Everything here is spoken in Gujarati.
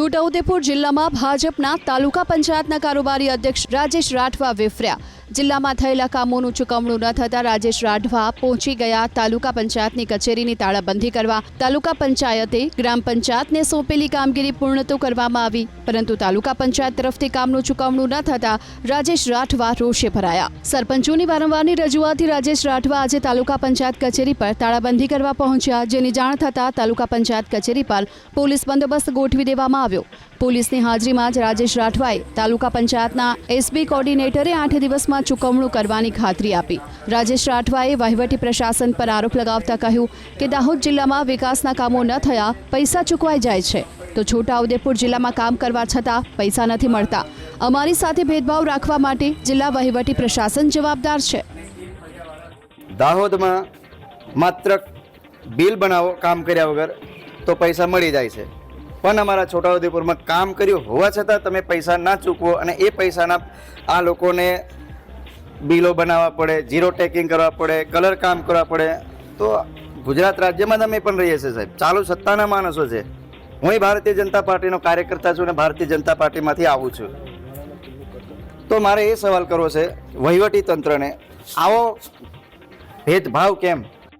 છોટાઉદેપુર જિલ્લામાં ભાજપના તાલુકા પંચાયતના કારોબારી અધ્યક્ષ રાજેશ રાઠવા વિફર્યા. જિલ્લામાં થયેલા કામોનું ચુકવણું ન થતા રાજેશ રાઠવા પહોંચી ગયા તાલુકા પંચાયતની કચેરીની તાળાબંધી કરવા. તાલુકા પંચાયતે ગ્રામ પંચાયતને સોંપેલી કામગીરી પૂર્ણ તો કરવામાં આવી, પરંતુ તાલુકા પંચાયત તરફથી કામનું ચુકવણું ન થતા રાજેશ રાઠવા રોષે ભરાયા. સરપંચોની વારંવારની રજૂઆતથી રાજેશ રાઠવા આજે તાલુકા પંચાયત કચેરી પર તાળાબંધી કરવા પહોંચ્યા, જેની જાણ થતાં તાલુકા પંચાયત કચેરી પર પોલીસ બંદોબસ્ત ગોઠવી દેવામાં આવ્યો. પોલીસની હાજરીમાં જ રાજેશ રાઠવાએ તાલુકા પંચાયતના એસબી કોર્ડિનેટરે આઠ દિવસમાં ચૂકવણું કરવાની ખાતરી આપી. રાજેશ રાઠવાએ વહીવટી પ્રશાસન પર આરોપ લગાવતા કહ્યું કે દાહોદ જિલ્લામાં વિકાસના કામો ન થયા, પૈસા ચૂકવાઈ જાય છે. તો છોટાઉદેપુર જિલ્લામાં કામ કરવા છતાં પૈસા નથી મળતા. અમારી સાથે ભેદભાવ રાખવા માટે જિલ્લા વહીવટી પ્રશાસન જવાબદાર છે. દાહોદમાં માત્ર બિલ બનાવો, કામ કર્યા વગર તો પૈસા મળી જાય છે. પણ અમારા છોટાઉદેપુરમાં કામ કર્યું હોવા છતાં તમે પૈસા ના ચૂકવો અને એ પૈસાના આ લોકોને બિલો બનાવવા પડે જીરો ટેકિંગ કરવા પડે, કલર કામ કરવા પડે. તો ગુજરાત રાજ્યમાં તમે પણ રહીએ છીએ સાહેબ. ચાલુ સત્તાના માણસો છે. હું ભારતીય જનતા પાર્ટીનો કાર્યકર્તા છું અને ભારતીય જનતા પાર્ટીમાંથી આવું છું. તો મારે એ સવાલ કરવો છે વહીવટી તંત્રને આવો ભેદભાવ કેમ?